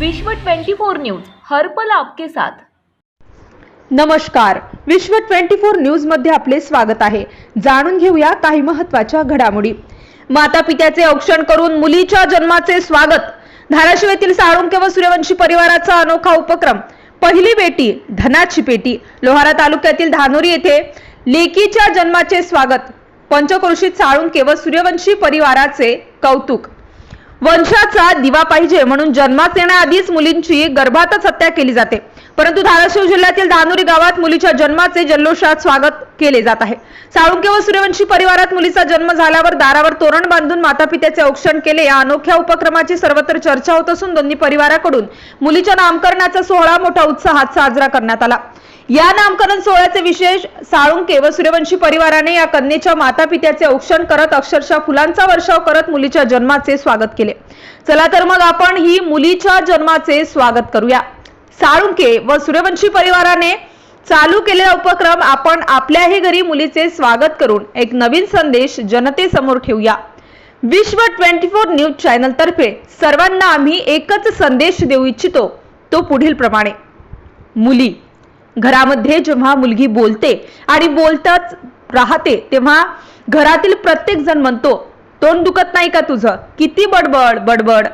विश्व 24 न्यूज हर पल आपके साथ. नमस्कार. विश्व 24 न्यूजमध्ये आपले स्वागत आहे. जाणून घेऊया काही महत्त्वाच्या घडामोडी. माता पित्याचे औक्षण करून मुलीच्या जन्माचे स्वागत. धाराशिव येथील साळुंके व सूर्यवंशी परिवाराचा अनोखा उपक्रम. पहिली बेटी धनाची पेटी लोहारा तालुक्यातील धानोरी येथे लेकीच्या जन्माचे स्वागत. पंचक्रोशीत साळुंके व सूर्यवंशी परिवाराचे कौतुक. वंशाचा दिवा पाहिजे म्हणून जन्मास येण्याआधीच मुलींची गर्भातच हत्या केली जाते. परंतु धाराशिव जिल्ह्यातील धानुरी गावात मुलीच्या जन्माचे जल्लोषात स्वागत केले जात आहे. साळुंके व सूर्यवंशी परिवारात मुलीचा जन्म झाल्यावर दारावर तोरण बांधून मातापित्याचे औक्षण केले. या अनोख्या उपक्रमाची सर्वत्र चर्चा होत असून दोन्ही परिवाराकडून मुलीच्या नामकरणाचा सोहळा मोठा उत्साहात साजरा करण्यात आला. या नामकरण सोहळ्याचे विशेष साळुंके व सूर्यवंशी परिवाराने या कन्येच्या मातापित्याचे औक्षण करत अक्षरशः फुलांचा वर्षाव करत मुलीच्या जन्माचे स्वागत केले. चला तर मग आपण ही मुलीच्या जन्माचे स्वागत करूया. साळुंके व सूर्यवंशी परिवाराने चालू केलेला उपक्रम आपण आपल्याही घरी मुलीचे स्वागत करून एक नवीन संदेश जनतेसमोर ठेवूया. विश्व ट्वेंटी फोर न्यूज चॅनल तर्फे सर्वांना आम्ही एकच संदेश देऊ इच्छितो तो पुढील प्रमाणे मुली घरामध्ये जेव्हा मुलगी बोलते आणि बोलतच राहते तेव्हा घरातील प्रत्येक जण म्हणतो तोंड दुखत नाही का तुझं? किती बडबड बडबड.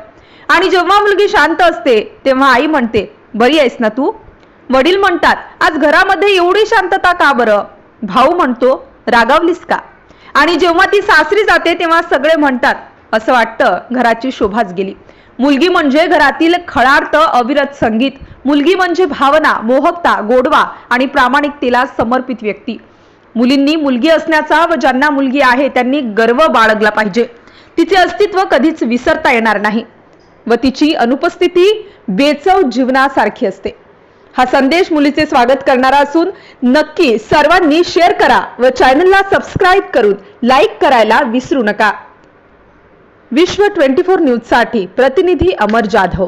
आणि जेव्हा मुलगी शांत असते तेव्हा आई म्हणते बरी आहेस ना तू? वडील म्हणतात आज घरामध्ये एवढी शांतता का बरं? भाऊ म्हणतो रागावलीस का? आणि जेव्हा ती सासरी जाते तेव्हा सगळे म्हणतात असं वाटतं घराची शोभाच गेली. मुलगी म्हणजे घरातील खळार्थ अविरत संगीत. मुलगी म्हणजे भावना मोहकता गोडवा आणि प्रामाणिकतेला समर्पित व्यक्ती. मुलींनी मुलगी असण्याचा व ज्यांना मुलगी आहे त्यांनी गर्व बाळगला पाहिजे. तिचे अस्तित्व कधीच विसरता येणार नाही व तिची अनुपस्थिती बेचव जीवनासारखी असते. हा संदेश मुलीचे स्वागत करणारा असून नक्की सर्वांनी शेअर करा व चॅनलला सबस्क्राईब करून लाईक करायला विसरू नका. विश्व ट्वेंटी फोर न्यूजसाठी प्रतिनिधी अमर जाधव.